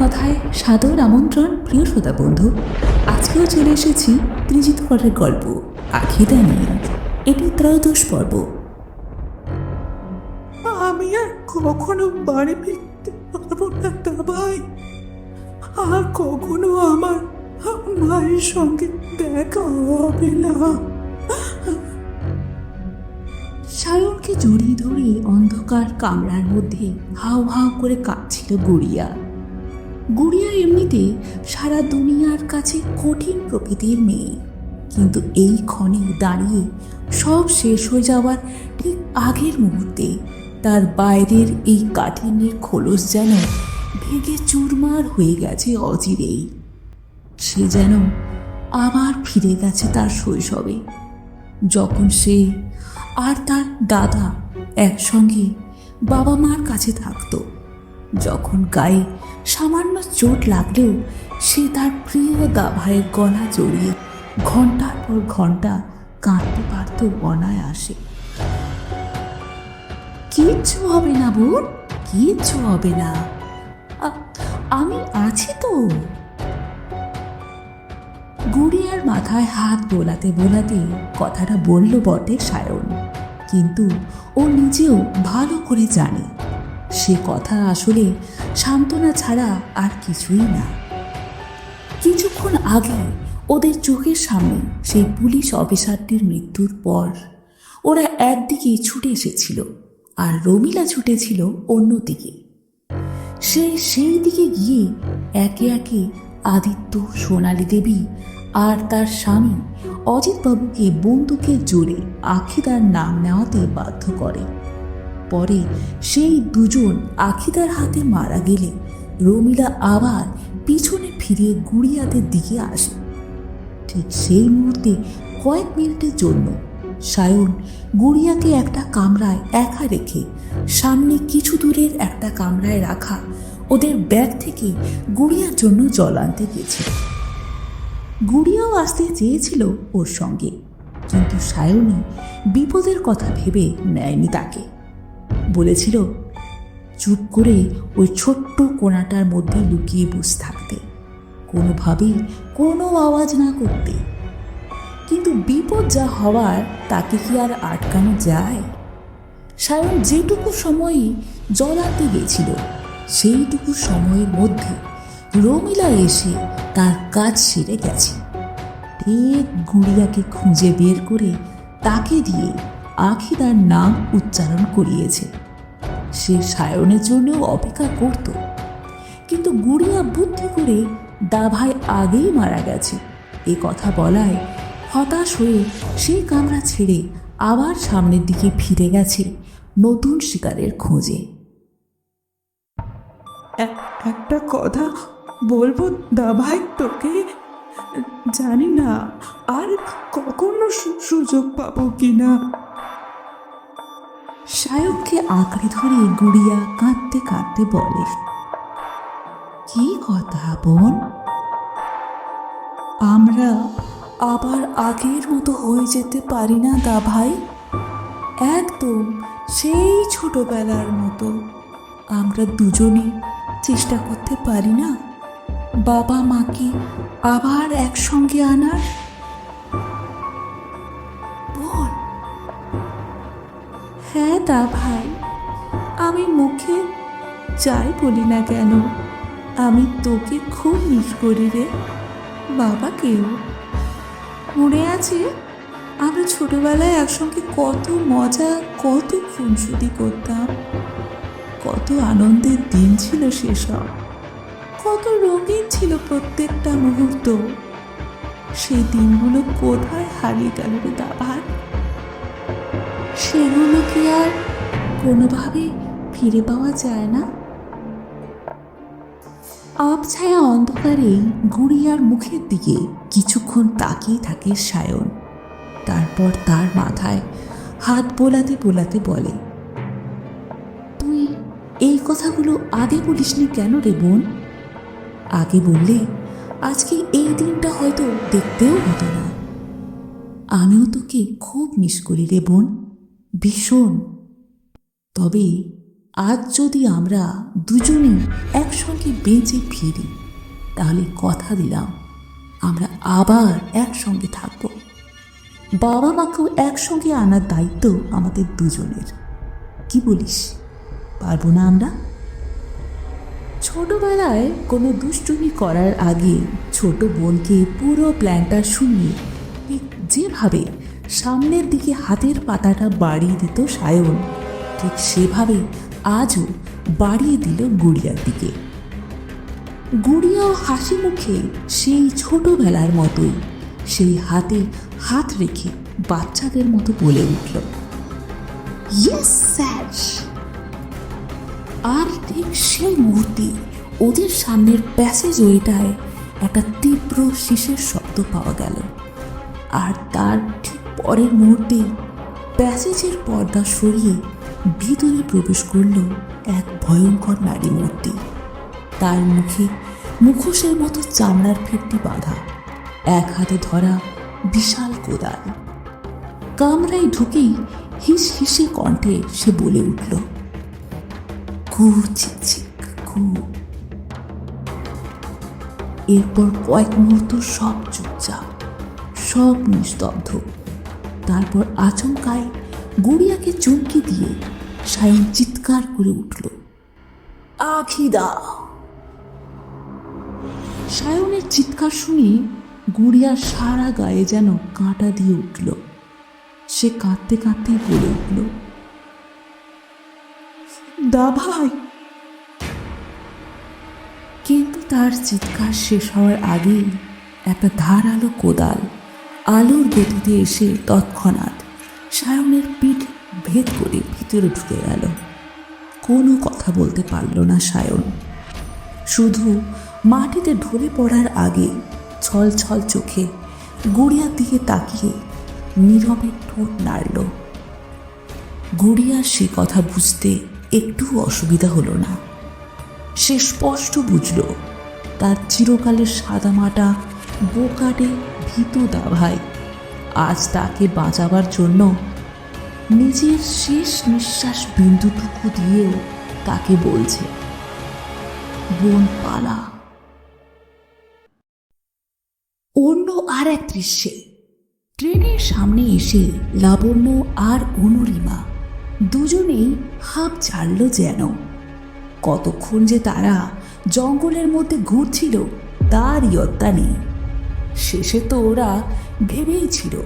কথায় সাদর আমন্ত্রণ প্রিয় শ্রোতা বন্ধু আজকেও চলে এসেছি ত্রিজিত করের গল্প আখিদা নিয়ে এটি ত্রয়োদশ পর্ব। আমি আর কখনো বাড়ি ফিরতে পারব না ভাই আর কখনো আমার মায়ের সঙ্গে দেখা হবে না। সায়নকে জড়িয়ে ধরে অন্ধকার কামরার মধ্যে হাউ হাউ করে কাঁদছিল গুড়িয়া। গুড়িয়া এমনিতে সারা দুনিয়ার কাছে কঠিন প্রকৃতির মেয়ে। কিন্তু এই ক্ষণে দাঁড়িয়ে সব শেষ হয়ে যাওয়ার ঠিক আগের মুহূর্তে তার বাইরের এই কাঠিন্যের খোলস যেন ভেঙে চুরমার হয়ে গেছে অচিরেই। সে যেন আবার ফিরে গেছে তার শৈশবে। যখন সে আর তার দাদা একসঙ্গে বাবা মার কাছে থাকতো যখন গায়ে সামান্য চোট লাগলেও সে তার প্রিয় দাভাইয়ের গলা জড়িয়ে ঘণ্টার পর ঘণ্টা কাঁদতে পারত অনায়াসে। কিচ্ছু হবে না বোন, কিচ্ছু হবে না। আমি আছি তো। গুড়িয়ার মাথায় হাত বোলাতে বোলাতে কথাটা বলল বটে সায়ন। কিন্তু ও নিজেও ভালো করে জানে। সে কথা আসলে সান্ত্বনা ছাড়া আর কিছুই না। কিছুক্ষণ আগে ওদের চোখের সামনে সেই পুলিশ অফিসারটির মৃত্যুর পর ওরা একদিকে ছুটে এসেছিল আর রমিলা ছুটেছিল অন্যদিকে। সে সেই দিকে গিয়ে একে একে আদিত্য, সোনালী দেবী আর তার স্বামী অজিতবাবুকে বন্দুকের জোরে আখিদার নাম নেওয়াতে বাধ্য করে। পরে সেই দুজন আখিদার হাতে মারা গেলে রমিলা আবার পিছনে ফিরে গুড়িয়াদের দিকে আসে। ঠিক সেই মুহূর্তে কয়েক মিনিটের জন্য সায়ন গুড়িয়াকে একটা কামরায় একা রেখে সামনে কিছু দূরের একটা কামরায় রাখা ওদের ব্যাগ থেকে গুড়িয়ার জন্য জল আনতে গেছিল গুড়িয়াও আসতে চেয়েছিল ওর সঙ্গে, কিন্তু সায়নী বিপদের কথা ভেবে নেয়নি তাকে। বলেছিল, চুপ করে ওই ছোট্ট কোণাটার মধ্যে লুকিয়ে বসে থাকতে। কোনোভাবেই কোনো আওয়াজ না করতে। কিন্তু বিপদ যা হওয়ার, তাকে কি আর আটকানো যায়? সায়ন যেটুকু সময়ই জল আনতে গেছিল, সেইটুকু সময়ের মধ্যে রমিলা এসে তার কাজ সেরে গেছে। ঠিক গুড়িয়াকে খুঁজে বের করে তাকে দিয়ে আখিদার নাম উচ্চারণ করিয়েছে। সে সায়নের জন্যও অপেক্ষা করত। কিন্তু গুড়িয়া বুদ্ধি করে দাভাই আগেই মারা গেছে। এ কথা বলায় হতাশ হয়ে সেই কামরা ছেড়ে আবার সামনের দিকে ফিরে গেছে নতুন শিকারের খোঁজে। একটা কথা বলব দাভাই তোকে? জানি না, আর কখনো সুযোগ পাবো কিনা? সায়ককে আঁকড়ে ধরে গুড়িয়া কাঁদতে কাঁদতে বলে, কি কথা বোন? আমরা আবার আগের মতো হয়ে যেতে পারি না দা ভাই। একদম সেই ছোটবেলার মতো। আমরা দুজনে চেষ্টা করতে পারি না। বাবা মাকে আবার একসঙ্গে আনার? দা ভাই, আমি মুখে যাই বলি না কেন? আমি তোকে খুব মিস করি রে, বাবা কেউ। মনে আছে, আমরা ছোটবেলায় একসঙ্গে কত মজা, কত খুনসুটি করতাম। কত আনন্দের দিন ছিল সেসব। কত রঙিন ছিল প্রত্যেকটা মুহূর্ত। সেই দিনগুলো কোথায় হারিয়ে গেল রে দাভাই সেগুলো কি আর কোনোভাবে ফিরে পাওয়া যায় না? আবছায়া অন্ধকারে গুড়িয়ার মুখের দিকে কিছুক্ষণ তাকিয়ে থাকে সায়ন। তারপর তার মাথায় হাত বোলাতে বোলাতে বলে, তুই এই কথাগুলো আগে বলিসনি কেন রে বোন? আগে বললে, আজকে এই দিনটা হয়তো দেখতেও হতো না। আমিও তোকে খুব মিস করি রে বোন। ভীষণ। তবে আজ যদি আমরা দুজনেই একসঙ্গে বেঁচে ফিরি, তাহলে কথা দিলাম, আমরা আবার একসঙ্গে থাকব। বাবা মাকেও একসঙ্গে আনার দায়িত্ব আমাদের দুজনের। কি বলিস? পারব না আমরা? ছোটবেলায় কোনো দুষ্টুমি করার আগে ছোট বোনকে পুরো প্ল্যানটা শুনিয়ে ঠিক যেভাবে সামনের দিকে হাতের পাতাটা বাড়িয়ে দিত সায়ন। ঠিক সেভাবে আজও বাড়িয়ে দিল গুড়িয়ার দিকে। গুড়িয়াও হাসি মুখে সেই ছোটবেলার মতোই সেই হাতে হাত রেখে বাচ্চাদের মতো বলে উঠল আর ঠিক সেই মুহূর্তে ওদের সামনের প্যাসেজ ওয়েটায় একটা তীব্র শীষের শব্দ পাওয়া গেল। আর তার পরের মুহূর্তে প্যাসেজের পর্দা সরিয়ে ভিতরে প্রবেশ করল এক ভয়ঙ্কর নারী মূর্তি। তার মুখে মুখোশের মতো চামড়ার ফিরতি বাঁধা, এক হাতে ধরা বিশাল কোদাল। কামরায় ঢুকেই হিস হিসে কণ্ঠে সে বলে উঠল এরপর কয়েক মুহূর্ত সব চুপচাপ, সব নিস্তব্ধ। তারপর আচমকায় গুড়িয়াকে চমকে দিয়ে সায়ন চিৎকার করে উঠল, আখিদা! সায়নের চিৎকার শুনে গুড়িয়ার সারা গায়ে যেন কাঁটা দিয়ে উঠল। সে কাঁদতে কাঁদতেই বলে উঠল, দা ভাই! কিন্তু তার চিৎকার শেষ হওয়ার আগেই একটা ধারালো কোদাল আলোর গতিতে এসে তৎক্ষণাৎ সায়নের পিঠ ভেদ করে ভিতরে ঢুকে গেল। কোনো কথা বলতে পারল না সায়ন। শুধু মাটিতে ঢলে পড়ার আগে ছল ছল চোখে গুড়িয়ার দিকে তাকিয়ে নীরবে ঠোঁট নাড়ল। গুড়িয়ার সে কথা বুঝতে একটু অসুবিধা হলো না। সে স্পষ্ট বুঝল, তার চিরকালের সাদামাটা বোকাটে ভীত দাভাই আজ তাকে বাঁচাবার জন্য নিজের শেষ নিঃশ্বাস বিন্দুটুকু দিয়েও তাকে বলছে, বোন পালা। অন্য আর এক দৃশ্যে ট্রেনের সামনে এসে লাবণ্য আর অনুরিমা দুজনেই হাঁপ ছাড়ল যেন। কতক্ষণ যে তারা জঙ্গলের মধ্যে ঘুরছিল তার ইয়ত্তা নেই শেষে তো ওরা ভেবেই ছিল,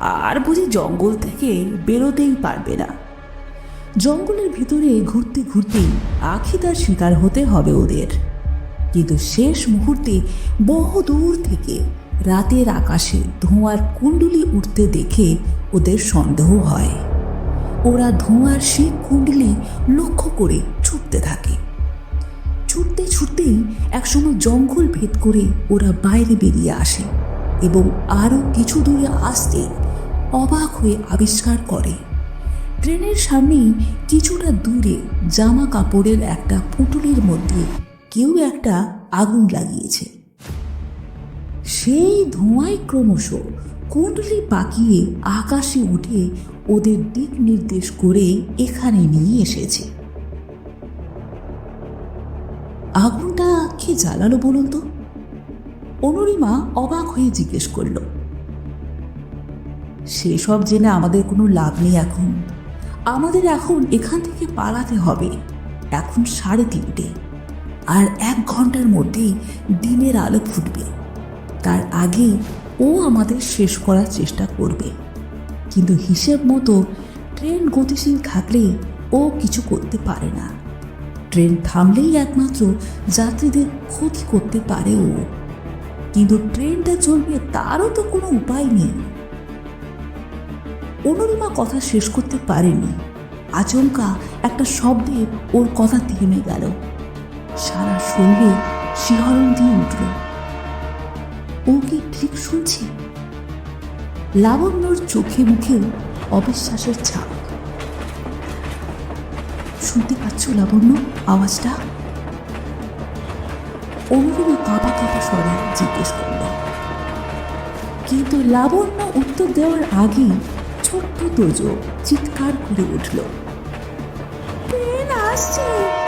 আর বুঝি জঙ্গল থেকে বেরোতেই পারবে না। জঙ্গলের ভিতরে ঘুরতে ঘুরতেই আখিদার শিকার হতে হবে ওদের। কিন্তু শেষ মুহূর্তে বহু দূর থেকে রাতের আকাশে ধোঁয়ার কুণ্ডুলি উঠতে দেখে ওদের সন্দেহ হয়। ওরা ধোঁয়ার সেই কুণ্ডলি লক্ষ্য করে ছুটতে থাকে। ছুটতে ছুটতেই একসময় জঙ্গল ভেদ করে ওরা বাইরে বেরিয়ে আসে এবং আরও কিছু দূরে আসতে অবাক হয়ে আবিষ্কার করে। ট্রেনের সামনেই কিছুটা দূরে জামা কাপড়ের একটা পুটুলির মধ্যে কেউ একটা আগুন লাগিয়েছে। সেই ধোঁয়ায় ক্রমশ কুণ্ডলি পাকিয়ে আকাশে উঠে ওদের দিক নির্দেশ করে এখানে নিয়ে এসেছে। কে জ্বালালো বলুন তো? অনুরিমা অবাক হয়ে জিজ্ঞেস করল। সেসব জেনে আমাদের কোনো লাভ নেই এখন। আমাদের এখন এখান থেকে পালাতে হবে। এখন সাড়ে তিনটে। আর এক ঘণ্টার মধ্যেই দিনের আলো ফুটবে। তার আগে ও আমাদের শেষ করার চেষ্টা করবে। কিন্তু হিসেব মতো ট্রেন গতিশীল থাকলে ও কিছু করতে পারে না। ট্রেন থামলেই একমাত্র যাত্রীদের ক্ষতি করতে পারে ও। কিন্তু ট্রেনটা চলবে তারও তো কোনো উপায় নেই। অনুরিমা কথা শেষ করতে পারেনি। আচমকা একটা শব্দে ওর কথা থেমে গেল। সারা শরীরে শিহরণ দিয়ে উঠল। ও কি ঠিক শুনছে? লাবণ্যর চোখে মুখেও অবিশ্বাসের ছাপ। শুনতে পাচ্ছ লাবণ্য? আওয়াজটা? অনুরূপ কাঁপা কাঁপা স্বরে জিজ্ঞেস করল। কিন্তু লাবণ্য উত্তর দেওয়ার আগেই ছোট্ট তোজো চিৎকার করে উঠল। আসছে।